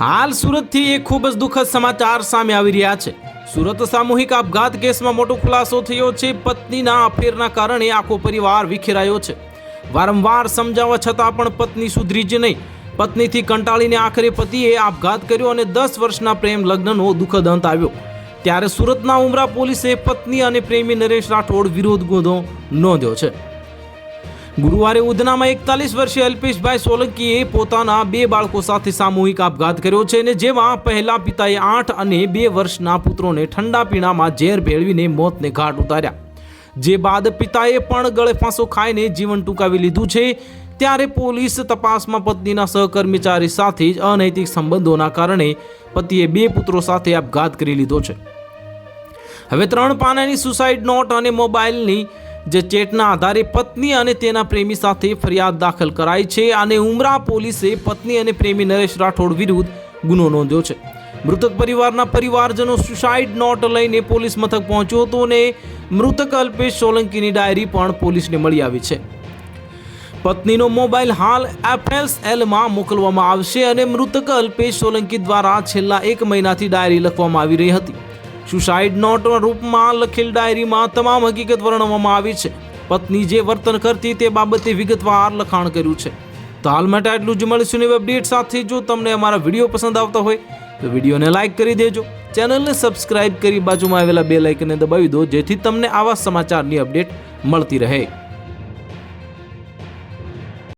હાલ સુરતથી એક ખૂબ જ દુઃખદ સમાચાર સામે આવી રહ્યા છે. સુરત સામૂહિક આપઘાત કેસમાં મોટો ખુલાસો થયો છે. પત્નીના અફેરના કારણે આખો પરિવાર વિખેરાયો છે. વારંવાર સમજાવવા છતાં પણ પત્ની સુધરી જ નહીં. પત્નીથી કંટાળીને આખરે પતિએ આપઘાત કર્યો અને દસ વર્ષના પ્રેમ લગ્નનો દુઃખદ અંત આવ્યો. ત્યારે સુરતના ઉમરા પોલીસે પત્ની અને પ્રેમી નરેશ રાઠોડ વિરોધ ગુનો નોંધ્યો છે. ગુરુવારે ઉધનામાં એકતાલીસ વર્ષીય અલ્પેશભાઈ સોલંકીએ પોતાના બે બાળકો સાથે સામૂહિક આપઘાત કર્યો છે અને જેમાં પહેલા પિતાએ આઠ અને બે વર્ષના પુત્રોને ઠંડા પીણામાં ઝેર ભેળવીને મોતને ઘાટ ઉતાર્યા. જે બાદ પિતાએ પણ ગળે ફાંસો ખાઈને જીવન ટૂંકાવી લીધું છે. ત્યારે પોલીસ તપાસમાં પત્નીના સહકર્મચારી સાથે જ અનૈતિક સંબંધોના કારણે પતિએ બે પુત્રો સાથે આપઘાત કરી લીધો છે. હવે ત્રણ પાનાની સુસાઇડ નોટ અને મોબાઈલની જે ચેટના આધારે પત્ની અને તેના પ્રેમી સાથે ફરિયાદ દાખલ કરાઈ છે અને ઉમરા પોલીસે પત્ની અને પ્રેમી નરેશ રાઠોડ વિરુદ્ધ ગુનો નોંધ્યો છે. મૃતક પરિવારના પરિવારજનો સુસાઇડ નોટ લઈને પોલીસ મથક પહોંચ્યો હતો અને મૃતક અલ્પેશ સોલંકીની ડાયરી પણ પોલીસને મળી આવી છે. પત્નીનો મોબાઈલ હાલ એફએસએલમાં મોકલવામાં આવશે અને મૃતક અલ્પેશ સોલંકી દ્વારા છેલ્લા એક મહિનાથી ડાયરી લખવામાં આવી રહી હતી. સુસાઇડ નોટના રૂપમાં લખેલ ડાયરીમાં તમામ હકીકત વર્ણવવામાં આવી છે. પત્ની જે વર્તન કરતી તે બાબતે વિગતવાર લખાણ કર્યું છે. તો હાલ માટે આટલું જ મળીશું નવી અપડેટ સાથે. જો તમને અમારા વીડિયો પસંદ આવતા હોય, તો વિડીયોને લાઇક કરી દેજો. ચેનલને સબસ્ક્રાઇબ કરી બાજુમાં આવેલા બે લાઇકને દબાવી દો, જેથી તમને આવા સમાચારની અપડેટ મળતી રહે.